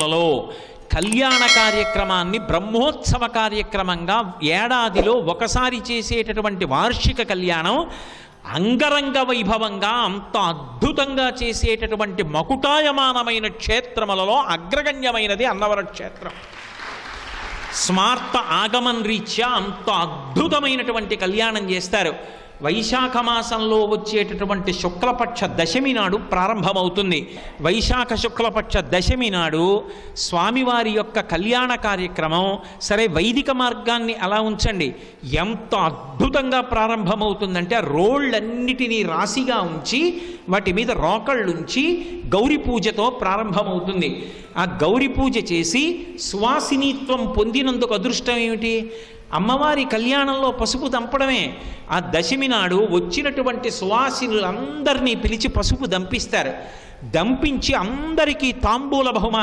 లలో కళ్యాణ కార్యక్రమాన్ని బ్రహ్మోత్సవ కార్యక్రమంగా ఏడాదిలో ఒకసారి చేసేటటువంటి వార్షిక కళ్యాణం అంగరంగ వైభవంగా అంత అద్భుతంగా చేసేటటువంటి మకుటాయమానమైన క్షేత్రములలో అగ్రగణ్యమైనది అన్నవర క్షేత్రం. స్మార్త ఆగమన్ రీత్యా అంత అద్భుతమైనటువంటి కళ్యాణం చేస్తారు. వైశాఖ మాసంలో వచ్చేటటువంటి శుక్లపక్ష దశమి నాడు ప్రారంభమవుతుంది. వైశాఖ శుక్లపక్ష దశమి నాడు స్వామివారి యొక్క కళ్యాణ కార్యక్రమం. సరే వైదిక మార్గాన్ని అలా ఉంచండి. ఎంత అద్భుతంగా ప్రారంభమవుతుందంటే రోళ్ళన్నిటినీ రాశిగా ఉంచి వాటి మీద రోకళ్ళుంచి గౌరీ పూజతో ప్రారంభమవుతుంది. ఆ గౌరీ పూజ చేసి సువాసినిత్వం పొందినందుకు అదృష్టం ఏమిటి? అమ్మవారి కళ్యాణంలో పసుపు దంపడమే. ఆ దశమి నాడు వచ్చినటువంటి సువాసినులందరినీ పిలిచి పసుపు దంపిస్తారు. దంపించి అందరికీ తాంబూల బహుమానం